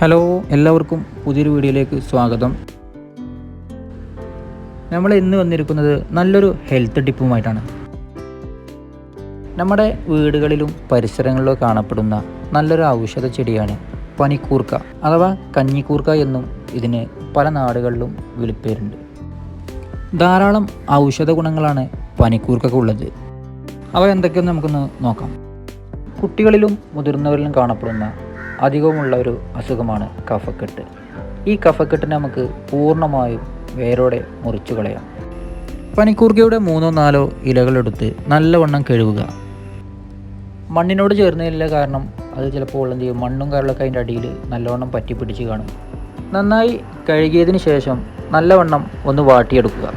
Hello എല്ലാവർക്കും പുതിയൊരു വീഡിയോയിലേക്ക് സ്വാഗതം. നമ്മൾ ഇന്ന് വന്നിരിക്കുന്നത് നല്ലൊരു ഹെൽത്ത് ടിപ്പുമായിട്ടാണ് നമ്മുടെ വീടുകളിലും പരിസരങ്ങളിലും കാണപ്പെടുന്ന നല്ലൊരു ഔഷധ ചെടിയാണ് പനിക്കൂർക്ക അഥവാ കഞ്ഞിക്കൂർക്ക എന്നും ഇതിന് പല നാടുകളിലും വിളിപ്പേരുണ്ട്. ധാരാളം ഔഷധ ഗുണങ്ങളാണ് പനിക്കൂർക്കൊക്കെ ഉള്ളത്. അവ എന്തൊക്കെയെന്ന് നമുക്കൊന്ന് നോക്കാം. കുട്ടികളിലും മുതിർന്നവരിലും കാണപ്പെടുന്ന അധികവുമുള്ള ഒരു അസുഖമാണ് കഫക്കെട്ട്. ഈ കഫക്കെട്ടിനെ നമുക്ക് പൂർണമായും വേരോടെ മുറിച്ചു കളയാം. പനിക്കൂർക്കയുടെ മൂന്നോ നാലോ ഇലകളെടുത്ത് നല്ലവണ്ണം കഴുകുക. മണ്ണിനോട് ചേർന്നതില്ല കാരണം അത് ചിലപ്പോൾ എന്ത് ചെയ്യും? മണ്ണും കരളൊക്കെ അതിന്റെ അടിയിൽ നല്ലവണ്ണം പറ്റി പിടിച്ച് കാണും. നന്നായി കഴുകിയതിന് ശേഷം നല്ലവണ്ണം ഒന്ന് വാട്ടിയെടുക്കുക.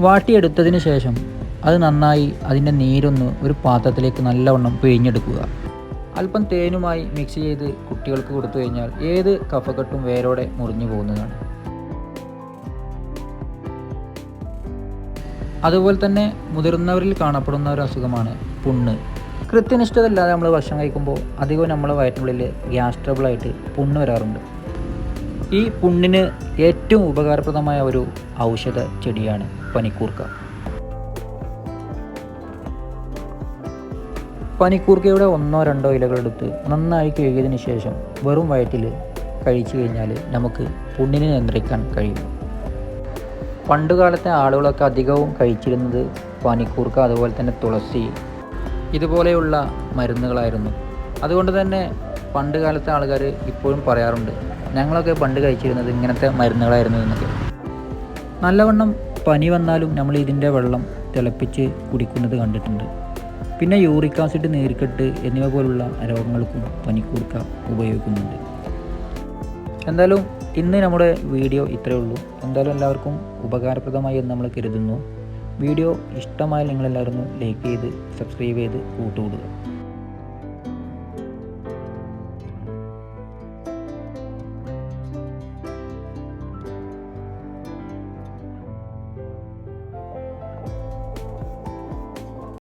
വാട്ടിയെടുത്തതിന് ശേഷം അത് നന്നായി അതിന്റെ നീരൊന്ന് ഒരു പാത്രത്തിലേക്ക് നല്ലവണ്ണം പിഴിഞ്ഞെടുക്കുക. അല്പം തേനുമായി മിക്സ് ചെയ്ത് കുട്ടികൾക്ക് കൊടുത്തു കഴിഞ്ഞാൽ ഏത് കഫക്കെട്ടും വേരോടെ മുറിഞ്ഞു പോകുന്നതാണ്. അതുപോലെ തന്നെ മുതിർന്നവരിൽ കാണപ്പെടുന്ന ഒരു അസുഖമാണ് പുണ്ണ്. കൃത്യനിഷ്ഠതയില്ലാതെ നമ്മൾ ഭക്ഷണം കഴിക്കുമ്പോൾ അധികവും നമ്മളെ വയറ്റിനുള്ളിൽ ഗ്യാസ് ട്രബിളായിട്ട് പുണ്ണ് വരാറുണ്ട്. ഈ പുണ്ണിന് ഏറ്റവും ഉപകാരപ്രദമായ ഒരു ഔഷധ ചെടിയാണ് പനിക്കൂർക്ക. പനിക്കൂർക്കയുടെ ഒന്നോ രണ്ടോ ഇലകളെടുത്ത് നന്നായി കഴുകിയതിന് ശേഷം വെറും വയറ്റിൽ കഴിച്ചു കഴിഞ്ഞാൽ നമുക്ക് പുണ്ണിനെ നിയന്ത്രിക്കാൻ കഴിയും. പണ്ടുകാലത്തെ ആളുകളൊക്കെ അധികവും കഴിച്ചിരുന്നത് പനിക്കൂർക്ക അതുപോലെ തന്നെ തുളസി ഇതുപോലെയുള്ള മരുന്നുകളായിരുന്നു. അതുകൊണ്ട് തന്നെ പണ്ട് കാലത്തെ ആൾക്കാർ ഇപ്പോഴും പറയാറുണ്ട് ഞങ്ങളൊക്കെ പണ്ട് കഴിച്ചിരുന്നത് ഇങ്ങനത്തെ മരുന്നുകളായിരുന്നു എന്നൊക്കെ. നല്ലവണ്ണം പനി വന്നാലും നമ്മൾ ഇതിന്റെ വെള്ളം തിളപ്പിച്ച് കുടിക്കുന്നത് കണ്ടിട്ടുണ്ട്. പിന്നെ യൂറിക് ആസിഡ് നീർക്കെട്ട് എന്നിവ പോലുള്ള രോഗങ്ങൾക്കും പനിക്കൂർക്ക ഉപയോഗിക്കുന്നുണ്ട്. എന്തായാലും ഇന്ന് നമ്മുടെ വീഡിയോ ഇത്രയേ ഉള്ളൂ. എന്തായാലും എല്ലാവർക്കും ഉപകാരപ്രദമായി എന്ന് നമ്മൾ കരുതുന്നു. വീഡിയോ ഇഷ്ടമായാൽ നിങ്ങളെല്ലാവരും ലൈക്ക് ചെയ്ത് സബ്സ്ക്രൈബ് ചെയ്ത് കൂട്ടുകൂടുക.